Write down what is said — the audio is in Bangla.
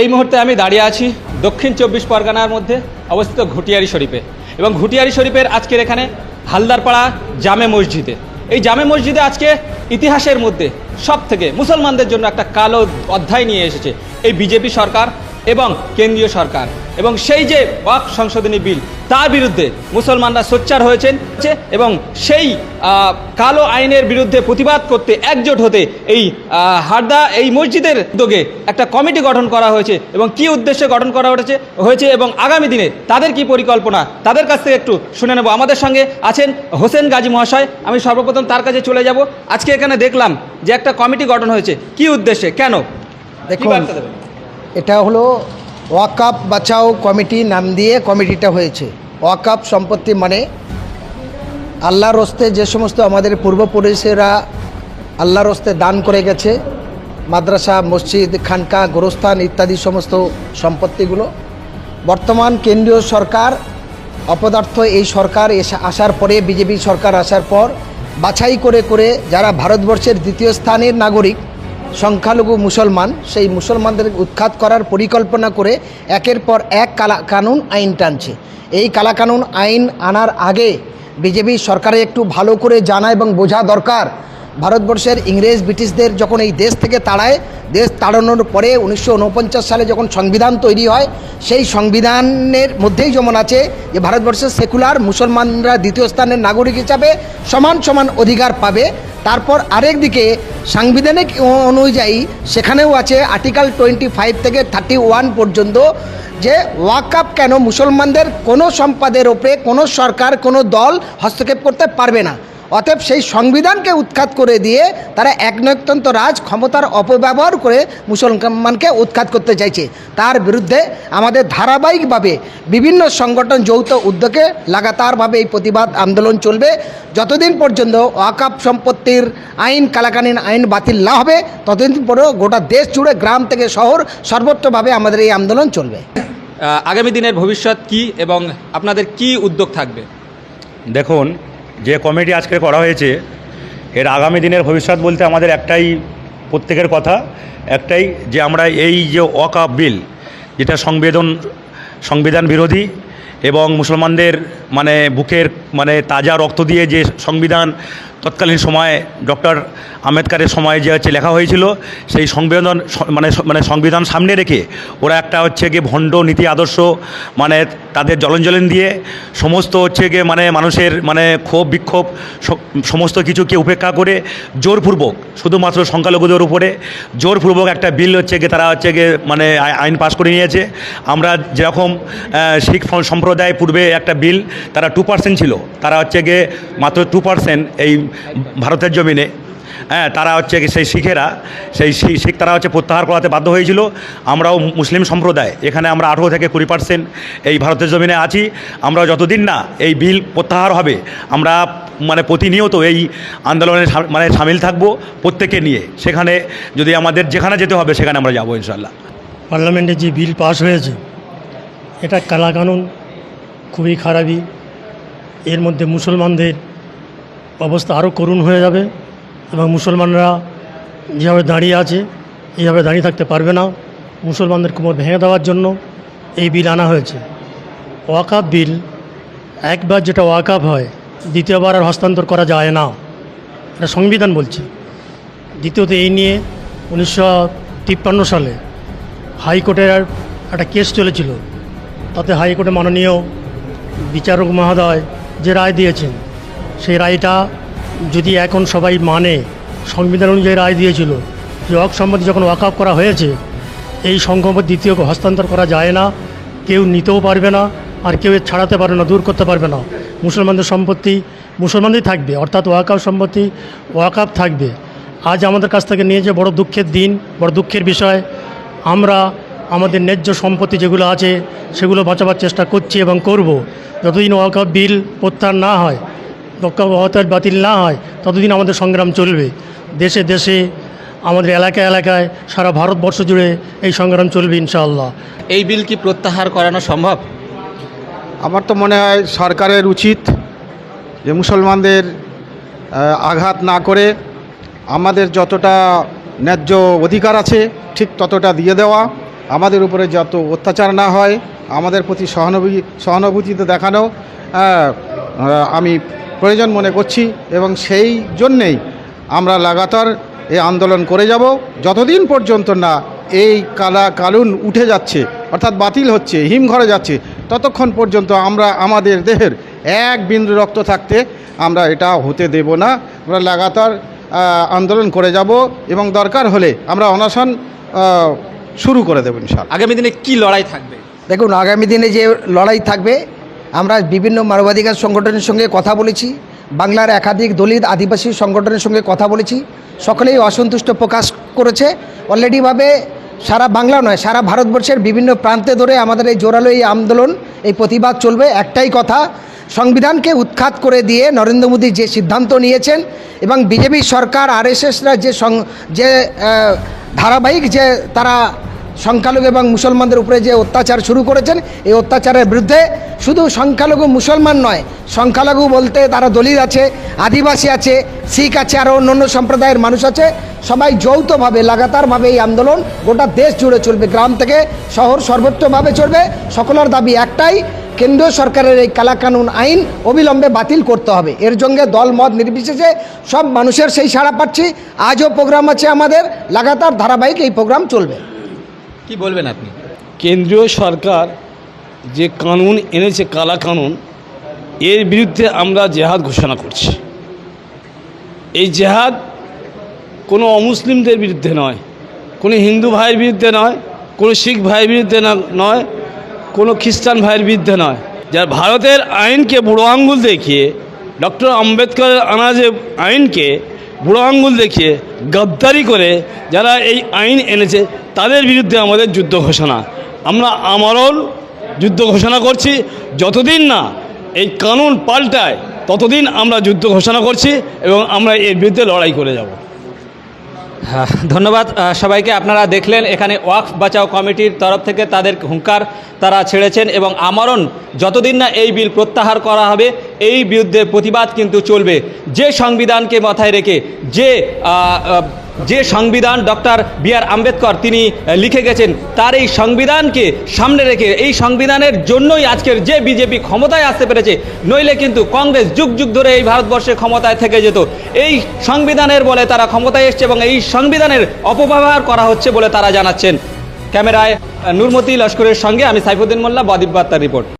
এই মুহূর্তে আমি দাঁড়িয়ে আছি দক্ষিণ চব্বিশ পরগনার মধ্যে অবস্থিত ঘুটিয়ারি শরীফে। এবং ঘুটিয়ারি শরীফের আজকের এখানে হালদারপাড়া জামে মসজিদে। এই জামে মসজিদে আজকে ইতিহাসের মধ্যে সব থেকে মুসলমানদের জন্য একটা কালো অধ্যায় নিয়ে এসেছে। এই বিজেপি সরকার এবং কেন্দ্রীয় সরকার। এবং সেই যে ওয়াক সংশোধনী বিল তার বিরুদ্ধে মুসলমানরা সোচ্চার হয়েছেন এবং সেই কালো আইনের বিরুদ্ধে প্রতিবাদ করতে একজোট হতে এই হারদা এই মসজিদের উদ্যোগে একটা কমিটি গঠন করা হয়েছে এবং কি উদ্দেশ্যে গঠন করা হয়েছে হয়েছে এবং আগামী দিনে তাদের কি পরিকল্পনা তাদের কাছ থেকে একটু শুনে নেব। আমাদের সঙ্গে আছেন হোসেন গাজী মহাশয় আমি সর্বপ্রথম তার কাছে চলে যাব। আজকে এখানে দেখলাম যে একটা কমিটি গঠন হয়েছে। কি উদ্দেশ্যে? কেন? দেখুন? এটা হলো ওয়াকাপ বাঁচাও কমিটি নাম দিয়ে কমিটিটা হয়েছে। ওয়াকাপ সম্পত্তি মানে আল্লাহর রস্তে যে সমস্ত আমাদের পূর্বপুরুষেরা আল্লাহর রস্তে দান করে গেছে, মাদ্রাসা, মসজিদ, খানকা, গোরস্থান ইত্যাদি সমস্ত সম্পত্তিগুলো। বর্তমান কেন্দ্রীয় সরকার অপদার্থ এই সরকার এসে আসার পরে, বিজেপি সরকার আসার পর, বাছাই করে করে যারা ভারতবর্ষের দ্বিতীয় স্থানের নাগরিক সংখ্যালঘু মুসলমান, সেই মুসলমানদের উৎখাত করার পরিকল্পনা করে একের পর এক কালা কানুন আইন টানছে। এই কালাকানুন আইন আনার আগে বিজেপি সরকারে একটু ভালো করে জানা এবং বোঝা দরকার। ভারতবর্ষের ইংরেজ ব্রিটিশদের যখন এই দেশ থেকে তাড়ায়, দেশ তাড়ানোর পরে উনিশশো ঊনপঞ্চাশ সালে যখন সংবিধান তৈরি হয়, সেই সংবিধানের মধ্যেই যেমন আছে যে ভারতবর্ষের সেকুলার মুসলমানরা দ্বিতীয় স্থানের নাগরিক হিসাবে সমান সমান অধিকার পাবে। তারপর আরেক দিকে সাংবিধানিক অনুযায়ী সেখানেও আছে আর্টিকেল টোয়েন্টি ফাইভ থেকে থার্টি ওয়ান পর্যন্ত যে ওয়াকআপ কেন মুসলমানদের কোনো সম্পদের ওপরে কোনো সরকার, কোনো দল হস্তক্ষেপ করতে পারবে না। অতএব সেই সংবিধানকে উৎখাত করে দিয়ে তারা একনয়তন্ত্র রাজ ক্ষমতার অপব্যবহার করে মুসলমানকে উৎখাত করতে চাইছে। তার বিরুদ্ধে আমাদের ধারাবাহিকভাবে বিভিন্ন সংগঠন যৌথ উদ্যোগে লাগাতারভাবে এই প্রতিবাদ আন্দোলন চলবে। যতদিন পর্যন্ত ওয়াকাপ সম্পত্তির আইন কালাকালীন আইন বাতিল না হবে ততদিন পরেও গোটা দেশ জুড়ে গ্রাম থেকে শহর সর্বত্রভাবে আমাদের এই আন্দোলন চলবে। আগামী দিনের ভবিষ্যৎ কি এবং আপনাদের কি উদ্যোগ থাকবে? দেখুন যে কমিটি আজকে করা হয়েছে, এর আগামী দিনের ভবিষ্যৎ বলতে আমাদের একটাই প্রত্যেকের কথা, একটাই যে আমরা এই যে ওয়াকা বিল, যেটা সংবেদন, সংবিধান বিরোধী এবং মুসলমানদের মানে বুকের মানে তাজা রক্ত দিয়ে যে সংবিধান তৎকালীন সময়ে ডক্টর আম্বেদকারের সময় যে হচ্ছে লেখা হয়েছিল, সেই সংবিধান মানে মানে সংবিধান সামনে রেখে ওরা একটা হচ্ছে গিয়ে ভণ্ড নীতি আদর্শ মানে তাদের জ্বলন দিয়ে সমস্ত হচ্ছে গিয়ে মানে মানুষের মানে ক্ষোভ, বিক্ষোভ সমস্ত কিছুকে উপেক্ষা করে জোরপূর্বক, শুধুমাত্র সংখ্যালঘুদের উপরে জোরপূর্বক একটা বিল হচ্ছে গিয়ে তারা হচ্ছে গিয়ে মানে আইন পাস করে নিয়েছে। আমরা যেরকম শিখ সম্প্রদায় পূর্বে একটা বিল তারা টু পার্সেন্ট ছিল, তারা হচ্ছে গিয়ে মাত্র টু পার্সেন্ট এই ভারতের জমিনে। হ্যাঁ তারা হচ্ছে সেই শিখেরা, সেই শিখ তারা হচ্ছে প্রত্যাহার করাতে বাধ্য হয়েছিল। আমরাও মুসলিম সম্প্রদায়, এখানে আমরা আঠেরো থেকে কুড়ি পার্সেন্ট এই ভারতের জমিনে আছি। আমরা যতদিন না এই বিল প্রত্যাহার হবে, আমরা মানে প্রতিনিয়ত এই আন্দোলনে মানে সামিল থাকব প্রত্যেকে নিয়ে। সেখানে যদি আমাদের যেখানে যেতে হবে, সেখানে আমরা যাব ইনশাল্লাহ পার্লামেন্টে যে বিল পাস হয়েছে, এটা কালাকানুন, খুবই খারাপই। এর মধ্যে মুসলমানদের অবস্থা আরও করুণ হয়ে যাবে এবং মুসলমানরা যেভাবে দাঁড়িয়ে আছে এইভাবে দাঁড়িয়ে থাকতে পারবে না মুসলমানদের কোমর ভেঙে দেওয়ার জন্য এই বিল আনা হয়েছে। ওয়াকাপ বিল, একবার যেটা ওয়াকাপ হয়, দ্বিতীয়বার আর হস্তান্তর করা যায় না। এটা সংবিধান বলছে। দ্বিতীয়ত এই নিয়ে উনিশশো তিপ্পান্ন সালে হাইকোর্টের একটা কেস চলেছিল। তাতে হাইকোর্টে মাননীয় বিচারক মহোদয় যে রায় দিয়েছেন সেই রায়টা যদি এখন সবাই মানে সংবিধান অনুযায়ী রায় দিয়েছিল, যে ওয়াক সম্পত্তি যখন ওয়াকআপ করা হয়েছে, এই সম্পত্তি দ্বিতীয় হস্তান্তর করা যায় না, কেউ নিতেও পারবে না, আর কেউ ছাড়াতে পারবে না, দূর করতে পারবে না। মুসলমানদের সম্পত্তি মুসলমানদের থাকবে, অর্থাৎ ওয়াকআপ সম্পত্তি ওয়াকআপ থাকবে। আজ আমাদের কাছ থেকে নিয়ে যে বড় দুঃখের দিন, বড় দুঃখের বিষয়। আমরা আমাদের ন্যায্য সম্পত্তি যেগুলো আছে, সেগুলো বাঁচাবার চেষ্টা করছি এবং করব। যতদিন ওয়াকআপ বিল প্রত্যাহার না হয় ওয়াকআপ বাতিল না হয় ততদিন আমাদের সংগ্রাম চলবে। দেশে দেশে আমাদের এলাকায় এলাকায় সারা ভারতবর্ষ জুড়ে এই সংগ্রাম চলবে ইনশাআল্লাহ। এই বিল কি প্রত্যাহার করানো সম্ভব? আমার তো মনে হয় সরকারের উচিত যে মুসলমানদের আঘাত না করে আমাদের যতটা ন্যায্য অধিকার আছে ঠিক ততটা দিয়ে দেওয়া আমাদের উপরে যত অত্যাচার না হয় আমাদের প্রতি সহানুভূতি সহানুভূতিতে দেখানো আমি প্রয়োজন মনে করছি এবং সেই জন্যেই আমরা লাগাতার এই আন্দোলন করে যাব। যতদিন পর্যন্ত না এই কালা কালুন উঠে যাচ্ছে অর্থাৎ বাতিল হচ্ছে হিমঘরে যাচ্ছে ততক্ষণ পর্যন্ত আমরা আমাদের দেহের এক বিন্দু রক্ত থাকতে আমরা এটা হতে দেব না। আমরা লাগাতার আন্দোলন করে যাব এবং দরকার হলে আমরা অনশন শুরু করে দেব ইনশাল আগামী দিনে কি লড়াই থাকবে? দেখুন আগামী দিনে যে লড়াই থাকবে আমরা বিভিন্ন মানবাধিকার সংগঠনের সঙ্গে কথা বলেছি, বাংলার একাধিক দলিত আদিবাসী সংগঠনের সঙ্গে কথা বলেছি। সকলেই অসন্তুষ্ট প্রকাশ করেছে। অলরেডিভাবে সারা বাংলা নয়, সারা ভারতবর্ষের বিভিন্ন প্রান্তে ধরে আমাদের এই জোরালো এই আন্দোলন, এই প্রতিবাদ চলবে, একটাই কথা, সংবিধানকে উৎখাত করে দিয়ে নরেন্দ্র মোদী যে সিদ্ধান্ত নিয়েছেন এবং বিজেপি সরকার আরএসএসরা যে সং- যে ধারাবাহিক যে তারা সংখ্যালঘু এবং মুসলমানদের উপরে যে অত্যাচার শুরু করেছেন, এই অত্যাচারের বিরুদ্ধে শুধু সংখ্যালঘু মুসলমান নয়, সংখ্যালঘু বলতে তারা দলিত আছে, আদিবাসী আছে, শিখ আছে আরও অন্য অন্য সম্প্রদায়ের মানুষ আছে। সবাই যৌথভাবে, লাগাতারভাবে এই আন্দোলন গোটা দেশ জুড়ে চলবে। গ্রাম থেকে শহর সর্বোচ্চভাবে চলবে। সকলের দাবি একটাই, কেন্দ্রীয় সরকারের এই কালাকানুন আইন অবিলম্বে বাতিল করতে হবে। এর সঙ্গে দল, মত নির্বিশেষে সব মানুষের সেই সাড়া পাচ্ছি। আজও প্রোগ্রাম আছে আমাদের, লাগাতার ধারাবাহিক এই প্রোগ্রাম চলবে। কি বলবেন আপনি? কেন্দ্রীয় সরকার যে কানুন এনেছে, কালা কানুন, এর বিরুদ্ধে আমরা জেহাদ ঘোষণা করছি। এই জেহাদ কোনো অমুসলিমদের বিরুদ্ধে নয়, কোনো হিন্দু ভাইয়ের বিরুদ্ধে নয়, কোনো শিখ ভাইয়ের বিরুদ্ধে নয়, কোনো খ্রিস্টান ভাইয়ের বিরুদ্ধে নয়। যারা ভারতের আইনকে বুড়ো আঙ্গুল দেখিয়ে, ডক্টর আম্বেদকরের আনা যে আইনকে বুড়ো আঙ্গুল দেখিয়ে, গদ্দারি করে যারা এই আইন এনেছে তাদের বিরুদ্ধে আমাদের যুদ্ধ ঘোষণা। আমরা আমরল যুদ্ধ ঘোষণা করছি। যতদিন না এই কানুন পাল্টায় ততদিন আমরা যুদ্ধ ঘোষণা করছি এবং আমরা এর বিরুদ্ধে লড়াই করে যাব। হ্যাঁ, ধন্যবাদ। সবাইকে আপনারা দেখলেন এখানে ওয়াকফ বাঁচাও কমিটির তরফ থেকে তাদের হুঙ্কার তারা ছেড়েছেন এবং আমরণ যতদিন না এই বিল প্রত্যাহার করা হবে এই বিরুদ্ধে প্রতিবাদ কিন্তু চলবে। যে সংবিধানকে মাথায় রেখে যে যে সংবিধান ডক্টর বি আর আম্বেদকর তিনি লিখে গেছেন, তার এই সংবিধানকে সামনে রেখে, এই সংবিধানের জন্যই আজকের যে বিজেপি ক্ষমতায় আসতে পেরেছে, নইলে কিন্তু কংগ্রেস যুগ যুগ ধরে এই ভারতবর্ষে ক্ষমতায় থেকে যেত। এই সংবিধানের বলে তারা ক্ষমতায় এসছে এবং এই সংবিধানের অপব্যবহার করা হচ্ছে বলে তারা জানাচ্ছেন। ক্যামেরায় নূরমতি লস্করের সঙ্গে আমি সাইফুদ্দিন মোল্লা বদিব বার্তার রিপোর্ট।